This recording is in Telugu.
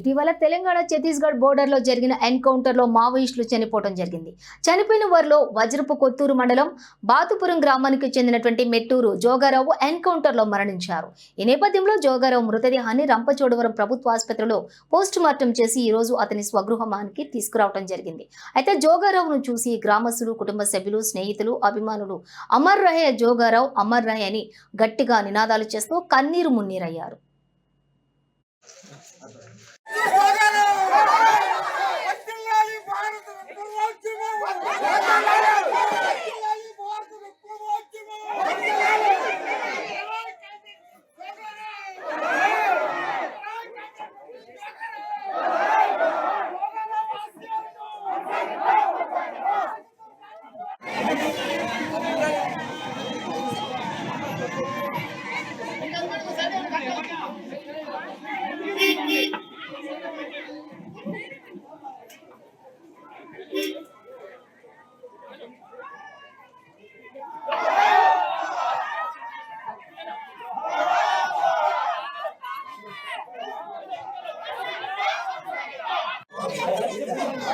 ఇటీవల తెలంగాణ ఛత్తీస్గఢ్ బోర్డర్లో జరిగిన ఎన్కౌంటర్లో మావోయిస్టులు చనిపోవడం జరిగింది. చనిపోయిన వారిలో వజ్రపు కొత్తూరు మండలం బాతుపురం గ్రామానికి చెందినటువంటి మెట్టూరు జోగారావు ఎన్కౌంటర్లో మరణించారు. ఈ నేపథ్యంలో జోగారావు మృతదేహాన్ని రంపచోడవరం ప్రభుత్వ ఆసుపత్రిలో పోస్ట్ మార్టం చేసి ఈ రోజు అతని స్వగృహమానికి తీసుకురావడం జరిగింది. అయితే జోగారావును చూసి గ్రామస్తులు కుటుంబ సభ్యులు స్నేహితులు అభిమానులు అమర్ రహే జోగారావు అమర్ రహే అని గట్టిగా నినాదాలు చేస్తూ కన్నీరు మున్నీరయ్యారు.